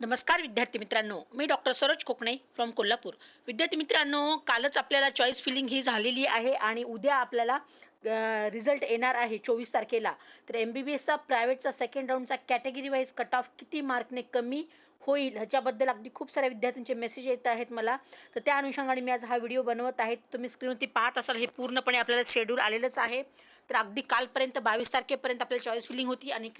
नमस्कार विद्यार्थी मित्रांनो मी डॉक्टर सरोज कोकणे फ्रॉम कोल्हापूर. विद्यार्थी मित्रांनो कालच आपल्याला चॉईस फिलिंग ही झालेली आहे आणि उद्या आपल्याला रिझल्ट येणार आहे चोवीस तारखेला. तर एम बी बी एसचा प्रायव्हेटचा सेकंड राऊंडचा कॅटेगरी वाईज कट ऑफ किती मार्कने कमी होईल ह्याच्याबद्दल अगदी खूप साऱ्या विद्यार्थ्यांचे मेसेज येत आहेत मला. तर त्या अनुषंगाने मी आज हा व्हिडिओ बनवत आहे. तुम्ही स्क्रीनवरती पाहत असाल हे पूर्णपणे आपल्याला शेड्यूल आलेलंच आहे. तर अगदी कालपर्यंत बावीस तारखेपर्यंत आपल्याला चॉईस फिलिंग होती आणि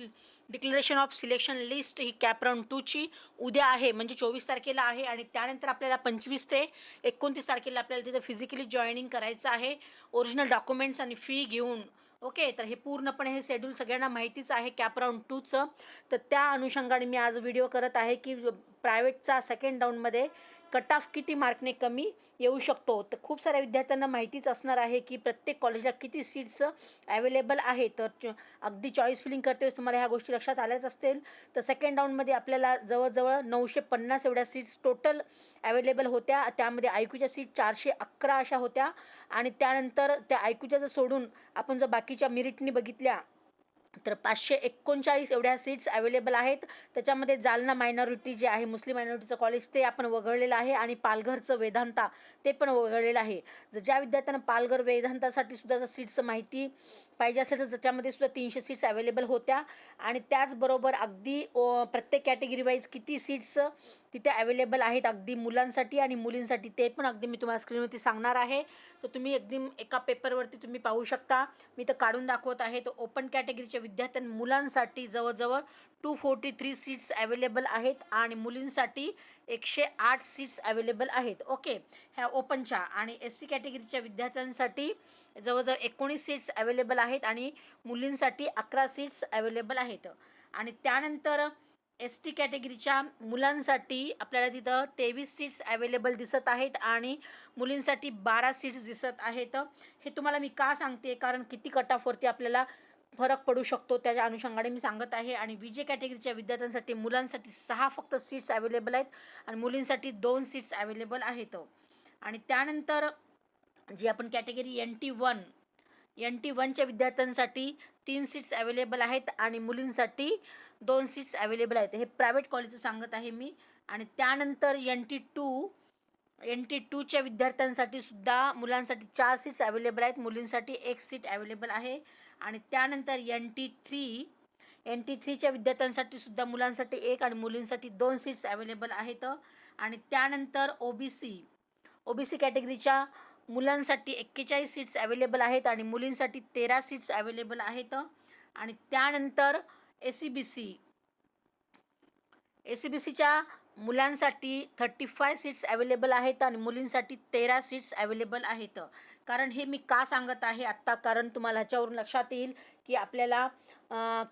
डिक्लेरेशन ऑफ सिलेक्शन लिस्ट ही कॅप राऊंड टूची उद्या आहे म्हणजे चोवीस तारखेला आहे आणि त्यानंतर आपल्याला पंचवीस ते एकोणतीस तारखेला आपल्याला तिथं फिजिकली जॉईनिंग करायचं आहे ओरिजिनल डॉक्युमेंट्स आणि फी घेऊन. ओके तर हे पूर्णपणे हे शेड्यूल सगळ्यांना माहितीच आहे कॅप राऊंड टूचं तर त्या अनुषंगाने मी आज व्हिडिओ करत आहे की प्रायव्हेटचा सेकंड राऊंडमध्ये कट ऑफ किती मार्कने कमी येऊ शकतो? तर खूप साऱ्या विद्यार्थ्यांना माहितीच असणार आहे की प्रत्येक कॉलेजला किती सीट्स अवेलेबल आहे तर अगदी चॉईस फिलिंग करते वेळेस तुम्हाला ह्या गोष्टी लक्षात आल्याच असतील. तर सेकंड राऊंडमध्ये आपल्याला जवळजवळ नऊशे पन्नास एवढ्या सीट्स टोटल अवेलेबल होत्या. त्यामध्ये आयक्यूच्या सीट चारशे अकरा अशा होत्या. आणि त्यानंतर त्या आयक्यूच्या जर सोडून आपण जर बाकीच्या मिरिटनी बघितल्या तर पाचशे एकोणचाळीस एवढ्या सीट्स अवेलेबल आहेत. त्याच्यामध्ये जालना मायनॉरिटी जे आहे मुस्लिम मायनॉरिटीचं कॉलेज ते आपण वगळलेलं आहे आणि पालघरचं वेदांता ते पण वगळलेलं आहे. जर ज्या विद्यार्थ्यांना पालघर वेदांतासाठी सुद्धा जर सीट्स माहिती पाहिजे असेल तर त्याच्यामध्ये सुद्धा तीनशे सीट्स अवेलेबल होत्या. आणि त्याचबरोबर अगदी प्रत्येक कॅटेगरी वाईज किती सीट्स तिथे अवेलेबल आहेत अगदी मुलांसाठी आणि मुलींसाठी ते पण अगदी मी तुम्हाला स्क्रीनवरती सांगणार आहे. तर तुम्ही अगदी एका पेपरवरती तुम्ही पाहू शकता. मी तर काढून दाखवत आहे. तर ओपन कॅटेगरीच्या विद्यार्थ्यां मुलांसाठी जवळजवळ two forty three seats available आहेत आणि मुलींसाठी एकशे आठ सीट्स अवेलेबल आहेत. ओके ह्या ओपनच्या आणि एस सी कॅटेगरीच्या विद्यार्थ्यांसाठी जवळजवळ एकोणीस सीट्स अवेलेबल आहेत आणि मुलींसाठी अकरा सीट्स अवेलेबल आहेत. आणि त्यानंतर एस टी कॅटेगरीच्या मुलांसाठी आपल्याला तिथं तेवीस सीट्स अवेलेबल दिसत आहेत आणि मुलींसाठी बारा सीट्स दिसत आहेत. हे तुम्हाला मी का सांगते? कारण किती कट ऑफवरती आपल्याला फरक पडू शकतो त्याच्या अनुषंगाने मी सांगत आहे. आणि विजय कॅटेगरीच्या विद्यार्थ्यांसाठी मुलांसाठी सहा फक्त सीट्स अवेलेबल आहेत आणि मुलींसाठी दोन सीट्स अवेलेबल आहेत. आणि त्यानंतर जी आपण category N T one N T वनच्या विद्यार्थ्यांसाठी तीन सीट्स अवेलेबल आहेत आणि मुलींसाठी दोन सीट्स अवेलेबल आहेत. हे प्रायव्हेट कॉलेजचं सांगत आहे मी. आणि त्यानंतर N T two N T टूच्या विद्यार्थ्यांसाठी सुद्धा मुलांसाठी चार सीट्स अवेलेबल आहेत. मुलींसाठी एक सीट अवेलेबल आहे. आणि त्यानंतर N T three N T थ्रीच्या विद्यार्थ्यांसाठी सुद्धा मुलांसाठी एक आणि मुलींसाठी दोन सीट्स अवेलेबल आहेत. आणि त्यानंतर O B C O B C कॅटेगरीच्या मुलांसाठी एक्केचाळीस सीट्स अवेलेबल आहेत. आणि मुलींसाठी तेरा सीट्स अवेलेबल आहेत. आणि त्यानंतर A C B C A C B सीच्या मुलांसाठी थर्टी फाय सीट्स अवेलेबल आहेत आणि मुलींसाठी तेरा सीट्स अवेलेबल आहेत. कारण हे मी का सांगत आहे आत्ता? कारण तुम्हाला ह्याच्यावरून लक्षात येईल की आपल्याला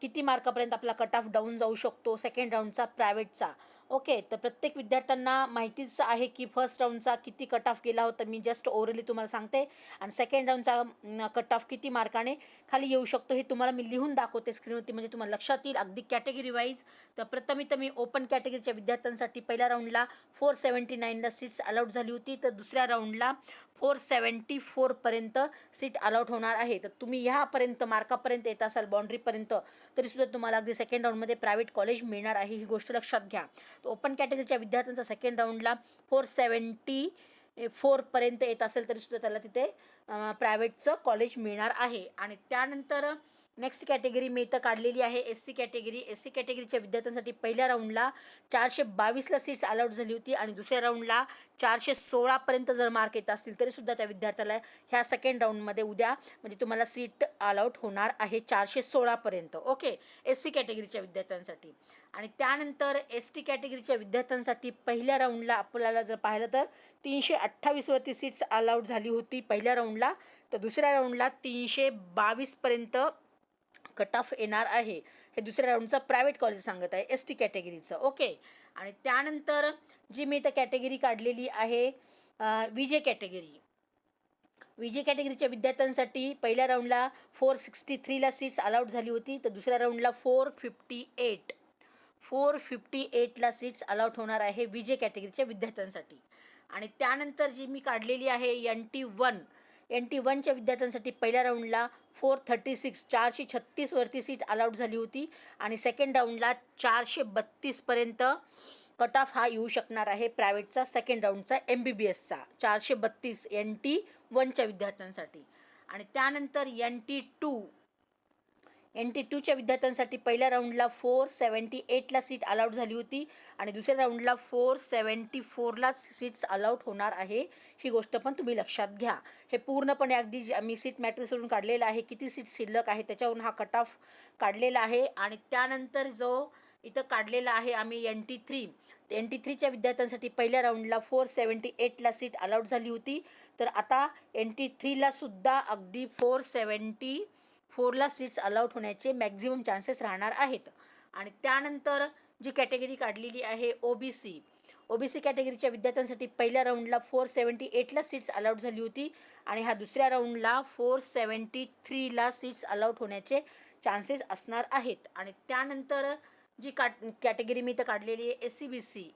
किती मार्कापर्यंत आपला कट ऑफ डाऊन जाऊ शकतो सेकंड राऊंडचा प्रायव्हेटचा ओके तर प्रत्येक विद्यार्थ्यांना माहितीच आहे की फर्स्ट राऊंडचा किती कट ऑफ गेला होता. मी जस्ट ओरली तुम्हाला सांगते. आणि सेकंड राऊंडचा कट ऑफ किती मार्काने खाली येऊ शकतो हे तुम्हाला मी लिहून दाखवते स्क्रीनवरती म्हणजे तुम्हाला लक्षात येईल अगदी कॅटेगरी वाईज तर प्रथम इथं मी ओपन कॅटेगरीच्या विद्यार्थ्यांसाठी पहिल्या राऊंडला फोर सेवन्टी नाईनला सीट्स अलाउड झाली होती. तर दुसऱ्या राऊंडला फोर सेवन्टी फोरपर्यंत सीट अलॉट होणार आहे. तर तुम्ही ह्यापर्यंत मार्कापर्यंत येत असाल बाउंड्रीपर्यंत तरीसुद्धा तुम्हाला अगदी सेकंड राऊंडमध्ये प्रायव्हेट कॉलेज मिळणार आहे ही गोष्ट लक्षात घ्या. तर ओपन कॅटेगरीच्या विद्यार्थ्यांचा सेकंड राऊंडला फोर सेवन्टी फोरपर्यंत येत असेल तरीसुद्धा त्याला तिथे प्रायव्हेटचं कॉलेज मिळणार आहे. आणि त्यानंतर नेक्स्ट कॅटेगरी मी इथं काढलेली आहे. S C category S C कॅटेगरीच्या विद्यार्थ्यांसाठी पहिल्या राऊंडला चारशे बावीसला सीट्स अलाउड झाली होती आणि दुसऱ्या राऊंडला चारशे सोळापर्यंत जर मार्क येत असतील तरीसुद्धा त्या विद्यार्थ्याला ह्या सेकंड राऊंडमध्ये उद्या म्हणजे तुम्हाला सीट अलाउट होणार आहे चारशे सोळापर्यंत. ओके एस सी कॅटेगरीच्या विद्यार्थ्यांसाठी. आणि त्यानंतर एस टी कॅटेगरीच्या विद्यार्थ्यांसाठी पहिल्या राऊंडला आपल्याला जर पाहिलं तर तीनशे अठ्ठावीसवरती सीट्स अलाउड झाली होती पहिल्या राऊंडला तर दुसऱ्या राऊंडला तीनशे बावीसपर्यंत कट ऑफ येणार आहे. हे दुसऱ्या राऊंडचं प्रायव्हेट कॉलेज सांगत आहे एस टी कॅटेगरीचं ओके आणि त्यानंतर जी मी इथं कॅटेगरी काढलेली आहे विजे कॅटेगरी विजे कॅटेगरीच्या विद्यार्थ्यांसाठी पहिल्या राऊंडला फोर सिक्स्टी थ्रीला सीट्स अलाउड झाली होती तर दुसऱ्या राऊंडला four fifty eight four fifty एटला सीट्स अलाउट होणार आहे विजे कॅटेगरीच्या विद्यार्थ्यांसाठी. आणि त्यानंतर जी मी काढलेली आहे N T one N T वनच्या विद्यार्थ्यांसाठी पहिल्या राऊंडला फोर थर्टी सिक्स चारशे छत्तीसवरती सीट अलाउड झाली होती. आणि सेकंड राऊंडला चारशे बत्तीसपर्यंत कट ऑफ हा येऊ शकणार आहे प्रायव्हेटचा सेकंड राऊंडचा एम बी बी एसचा चारशे बत्तीस एन टी वनच्या विद्यार्थ्यांसाठी. आणि त्यानंतर N T two N T टूच्या विद्यार्थ्यांसाठी पहिल्या राऊंडला फोर सेवन्टी एटला सीट अलाउड झाली होती आणि दुसऱ्या राऊंडला फोर सेवन्टी फोरलाच सीट्स अलाउड होणार आहे. ही गोष्ट पण तुम्ही लक्षात घ्या. हे पूर्णपणे अगदी जे आम्ही सीट मॅट्रिक्सवरून काढलेलं आहे किती सीट शिल्लक आहे त्याच्यावरून हा कट ऑफ काढलेला आहे आणि त्यानंतर जो इथं काढलेला आहे आम्ही N T three N T थ्रीच्या विद्यार्थ्यांसाठी पहिल्या राऊंडला फोर सेवन्टी एटला सीट अलाउड झाली होती. तर आता एन टी थ्रीलासुद्धा अगदी फोर सेवन्टी फोरला सीट्स अलाउट होण्याचे मॅक्झिमम चान्सेस राहणार आहेत. आणि त्यानंतर जी कॅटेगरी काढलेली आहे O B C O B C कॅटेगरीच्या विद्यार्थ्यांसाठी पहिल्या राऊंडला फोर सेवन्टी एटला सीट्स अलाउट झाली होती आणि ह्या दुसऱ्या राऊंडला फोर सेवन्टी थ्रीला सीट्स अलाउट होण्याचे चान्सेस असणार आहेत. आणि त्यानंतर जी का कॅटेगरी मी तर काढलेली आहे S C B C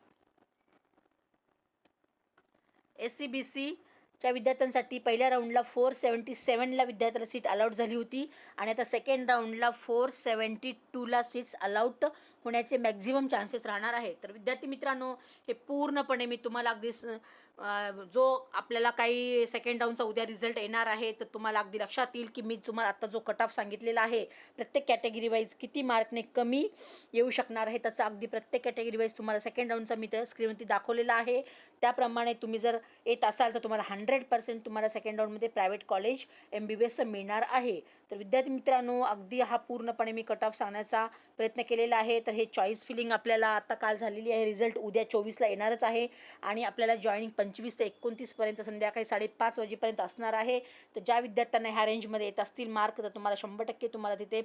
S C B C च्या विद्यार्थ्यांसाठी पहिल्या राऊंडला फोर सेवन्टी सेवनला विद्यार्थ्याला सीट अलाउड झाली होती. आणि आता सेकंड राऊंडला फोर सेवन्टी टूला सीट्स अलाउट होण्याचे मॅक्झिमम चान्सेस राहणार आहे तर विद्यार्थी मित्रांनो हे पूर्णपणे मी तुम्हाला अगदी जो आपल्याला काही सेकंड राऊंडचा उद्या रिझल्ट येणार आहे तर तुम्हाला अगदी लक्षात येईल की मी तुम्हाला आत्ता जो कट ऑफ सांगितलेला आहे प्रत्येक कॅटेगरी वाईज किती मार्कने कमी येऊ शकणार आहे त्याचा अगदी प्रत्येक कॅटेगरी वाईज तुम्हाला सेकंड राऊंडचा मी त्या स्क्रीनवरती दाखवलेला आहे. त्याप्रमाणे तुम्ही जर येत असाल तर तुम्हाला हंड्रेड पर्सेंट तुम्हाला सेकंड राऊंडमध्ये private college M B B एसचं मिळणार आहे. तर विद्यार्थी मित्रांनो अगदी हा पूर्णपणे मी कट ऑफ सांगण्याचा प्रयत्न केलेला आहे. तर हे चॉईस फिलिंग आपल्याला आता काल झालेली आहे. रिझल्ट उद्या चोवीसला येणारच आहे आणि आपल्याला जॉईनिंग पंचवीस ते एकोणतीसपर्यंत संध्याकाळी साडेपाच वाजेपर्यंत असणार आहे. तर ज्या विद्यार्थ्यांना ह्या रेंजमध्ये येत असतील मार्क तर तुम्हाला शंभर टक्के तुम्हाला तिथे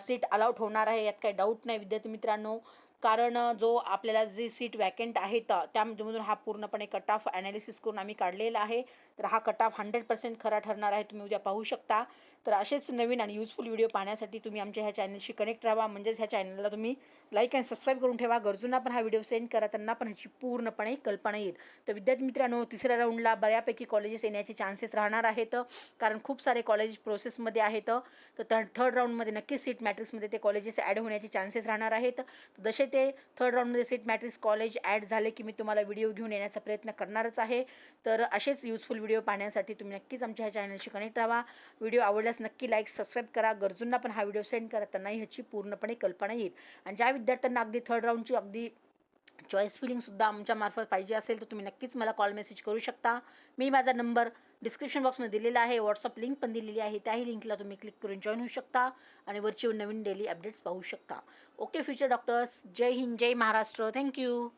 सीट अलाउट होणार आहे. यात काही डाऊट नाही विद्यार्थी मित्रांनो. कारण जो आपल्याला जी सीट वॅकंट आहे तर त्यामधून हा पूर्णपणे कट ऑफ ॲनालिसिस करून आम्ही काढलेला आहे. तर हा कट ऑफ हंड्रेड पर्सेंट खरा ठरणार आहे तुम्ही उद्या पाहू शकता. तर असेच नवीन आणि युजफुल व्हिडिओ पाहण्यासाठी तुम्ही आमच्या ह्या चॅनलशी कनेक्ट राहा. म्हणजेच ह्या चॅनलला तुम्ही लाईक आणि सबस्क्राईब करून ठेवा. गरजूंना पण हा व्हिडिओ सेंड करा त्यांना पण ह्याची पूर्णपणे कल्पना येईल. तर विद्यार्थी मित्रांनो तिसऱ्या राऊंडला बऱ्यापैकी कॉलेजेस येण्याचे चान्सेस राहणार आहेत. कारण खूप सारे कॉलेज प्रोसेसमध्ये आहेत. तर थर्ड राऊंडमध्ये नक्कीच सीट मॅट्रिक्समध्ये ते कॉलेजेस ॲड होण्याचे चान्सेस राहणार आहेत. तर जसे ते थर्ड राऊंडमध्ये सीट मॅट्रिक्स कॉलेज ॲड झाले की मी तुम्हाला व्हिडिओ घेऊन येण्याचा प्रयत्न करणारच आहे. तर असेच युजफुल व्हिडिओ पाहण्यासाठी तुम्ही नक्कीच आमच्या ह्या चॅनलशी कनेक्ट राहा. व्हिडिओ आवडल्यास नक्की लाईक सबस्क्राईब करा. गरजूंना पण हा व्हिडिओ सेंड करा त्यांनाही ह्याची पूर्णपणे कल्पना येईल. आणि ज्या विद्यार्थ्यांना अगदी थर्ड राऊंडची अगदी चॉईस फिलिंगसुद्धा आमच्या मार्फत पाहिजे असेल तर तुम्ही नक्कीच मला कॉल मेसेज करू शकता. मी माझा नंबर डिस्क्रिप्शन बॉक्समध्ये दिलेला आहे व्हॉट्सअप लिंक पण दिलेली आहे त्याही लिंकला तुम्ही क्लिक करून जॉईन होऊ शकता आणि वरची नवीन डेली अपडेट्स पाहू शकता. ओके फ्युचर डॉक्टर्स जय हिंद जय महाराष्ट्र. Thank you